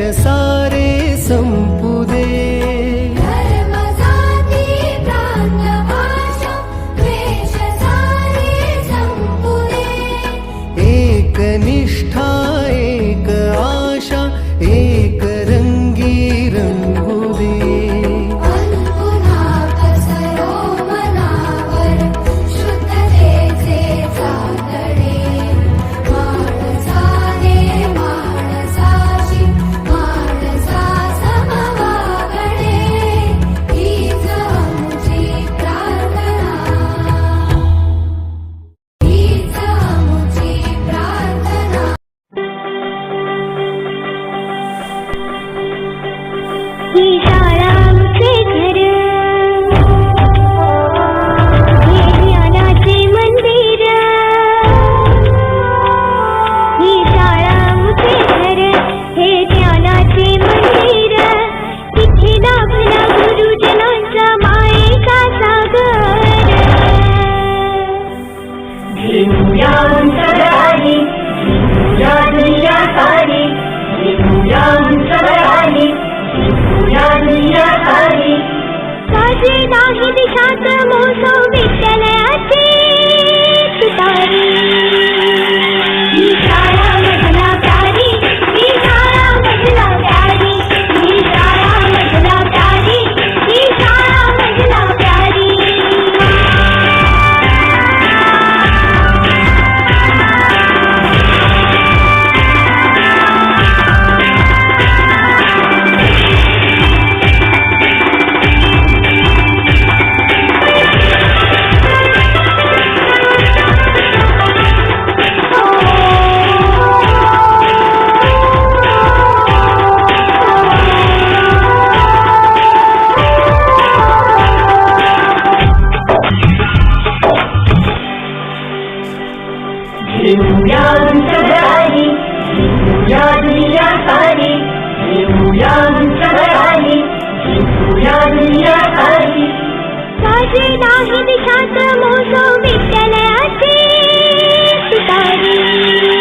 ദേശസാരേ സംപുദേ लिहूया सगळ्यांनी लिहूया दुनिया सारी लिहूया सगळ्यांनी लिहूया दुनिया सारी माझे नाही दिशात मोसो विद्यालयाचे शिकारी.